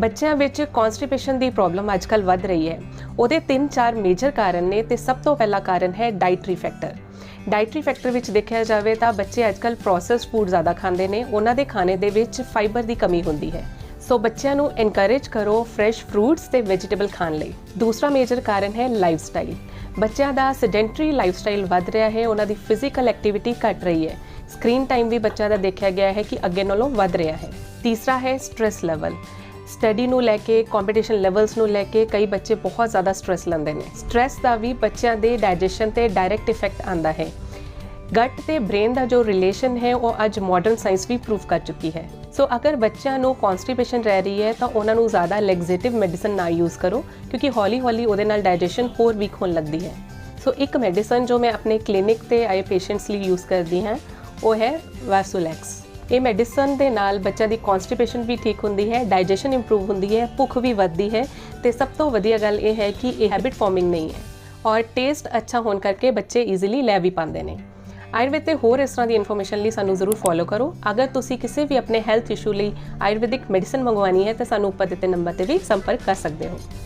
ਬੱਚਿਆਂ ਵਿੱਚ ਕਨਸਟੀਪੇਸ਼ਨ ਦੀ ਪ੍ਰੋਬਲਮ ਅੱਜਕੱਲ ਵੱਧ ਰਹੀ ਹੈ। ਉਹਦੇ ਤਿੰਨ ਚਾਰ ਮੇਜਰ ਕਾਰਨ ਨੇ ਤੇ ਸਭ ਤੋਂ ਪਹਿਲਾ ਕਾਰਨ ਹੈ ਡਾਈਟਰੀ ਫੈਕਟਰ ਡਾਈਟਰੀ ਫੈਕਟਰ ਵਿੱਚ ਦੇਖਿਆ ਜਾਵੇ ਤਾਂ ਬੱਚੇ ਅੱਜਕੱਲ ਪ੍ਰੋਸੈਸਡ ਫੂਡ ਜ਼ਿਆਦਾ ਖਾਂਦੇ ਨੇ। ਉਹਨਾਂ ਦੇ ਖਾਣੇ ਦੇ ਵਿੱਚ ਫਾਈਬਰ ਦੀ ਕਮੀ ਹੁੰਦੀ ਹੈ। ਸੋ ਬੱਚਿਆਂ ਨੂੰ ਐਨਕਰੇਜ ਕਰੋ ਫਰੈਸ਼ ਫਰੂਟਸ ਤੇ ਵੈਜੀਟੇਬਲ ਖਾਣ ਲਈ। ਦੂਸਰਾ ਮੇਜਰ ਕਾਰਨ ਹੈ ਲਾਈਫ ਸਟਾਈਲ ਬੱਚਿਆਂ ਦਾ ਸੈਡੈਂਟਰੀ ਲਾਈਫਸਟਾਈਲ ਵੱਧ ਰਿਹਾ ਹੈ। ਉਹਨਾਂ ਦੀ ਫਿਜ਼ੀਕਲ ਐਕਟੀਵਿਟੀ ਘਟ ਰਹੀ ਹੈ। ਸਕਰੀਨ ਟਾਈਮ ਵੀ ਬੱਚਿਆਂ ਦਾ ਦੇਖਿਆ ਗਿਆ ਹੈ ਕਿ ਅੱਗੇ ਨਾਲੋਂ ਵੱਧ ਰਿਹਾ ਹੈ। ਤੀਸਰਾ ਹੈ ਸਟ्रेस ਲੈਵਲ ਸਟੱਡੀ ਨੂੰ ਲੈ ਕੇ ਕੰਪੀਟੀਸ਼ਨ ਲੈਵਲਸ ਨੂੰ ਲੈ ਕੇ ਕਈ ਬੱਚੇ ਬਹੁਤ ਜ਼ਿਆਦਾ ਸਟ्रेस ਲੈਂਦੇ ਨੇ। ਸਟ्रेस ਦਾ ਵੀ ਬੱਚਿਆਂ ਦੇ ਡਾਈਜੈਸ਼ਨ ਤੇ ਡਾਇਰੈਕਟ ਇਫੈਕਟ ਆਂਦਾ ਹੈ। ਗਟ ਤੇ ਬ੍ਰੇਨ ਦਾ ਜੋ ਰਿਲੇਸ਼ਨ ਹੈ, ਉਹ ਅੱਜ ਮਾਡਰਨ ਸਾਇੰਸ ਵੀ ਪ੍ਰੂਫ ਕਰ ਚੁੱਕੀ ਹੈ। ਸੋ ਅਗਰ ਬੱਚਿਆਂ ਨੂੰ ਕਨਸਟੀਪੇਸ਼ਨ ਰਹਿ ਰਹੀ ਹੈ, ਤਾਂ ਉਹਨਾਂ ਨੂੰ ਜ਼ਿਆਦਾ ਲੈਗਜ਼ੇਟਿਵ ਮੈਡੀਸਨ ਨਾ ਯੂਜ਼ ਕਰੋ, ਕਿਉਂਕਿ ਹੌਲੀ-ਹੌਲੀ ਉਹਦੇ ਨਾਲ ਡਾਈਜੈਸ਼ਨ ਹੋਰ ਵੀਕ ਹੋਣ ਲੱਗਦੀ ਹੈ। ਸੋ ਇੱਕ ਮੈਡੀਸਨ ਜੋ ਮੈਂ ਆਪਣੇ ਕਲੀਨਿਕ ਤੇ ਆਏ ਪੇਸ਼ੈਂਟਸ ਲਈ ਯੂਜ਼ ਕਰਦੀ ਹਾਂ, ਉਹ ਹੈ ਵੈਸੋਲੈਕਸ ਇਹ ਮੈਡੀਸਨ ਦੇ ਨਾਲ ਬੱਚਿਆਂ ਦੀ ਕਨਸਟੀਪੇਸ਼ਨ ਵੀ ਠੀਕ ਹੁੰਦੀ ਹੈ ਡਾਈਜੈਸ਼ਨ ਇੰਪਰੂਵ ਹੁੰਦੀ ਹੈ, ਭੁੱਖ ਵੀ ਵੱਧਦੀ ਹੈ ਤੇ ਸਭ ਤੋਂ ਵਧੀਆ ਗੱਲ ਇਹ ਹੈ ਕਿ ਇਹ ਹੈਬਿਟ ਫਾਰਮਿੰਗ ਨਹੀਂ ਹੈ ਔਰ ਟੇਸਟ ਅੱਛਾ ਹੋਣ ਕਰਕੇ ਬੱਚੇ ਈਜ਼ੀਲੀ ਲੈ ਵੀ ਪਾਉਂਦੇ ਨੇ। ਆਯੁਰਵੇਦ ਤੇ ਹੋਰ ਇਸ ਤਰ੍ਹਾਂ ਦੀ ਇਨਫੋਰਮੇਸ਼ਨ ਲਈ ਸਾਨੂੰ ਜ਼ਰੂਰ ਫੋਲੋ ਕਰੋ। ਅਗਰ ਤੁਸੀਂ ਕਿਸੇ ਵੀ ਆਪਣੇ ਹੈਲਥ ਇਸ਼ੂ ਲਈ ਆਯੁਰਵੈਦਿਕ ਮੈਡੀਸਨ ਮੰਗਵਾਉਣੀ ਹੈ ਤਾਂ ਸਾਨੂੰ ਉੱਪਰ ਦਿੱਤੇ ਨੰਬਰ ਤੇ ਵੀ ਸੰਪਰਕ ਕਰ ਸਕਦੇ ਹੋ।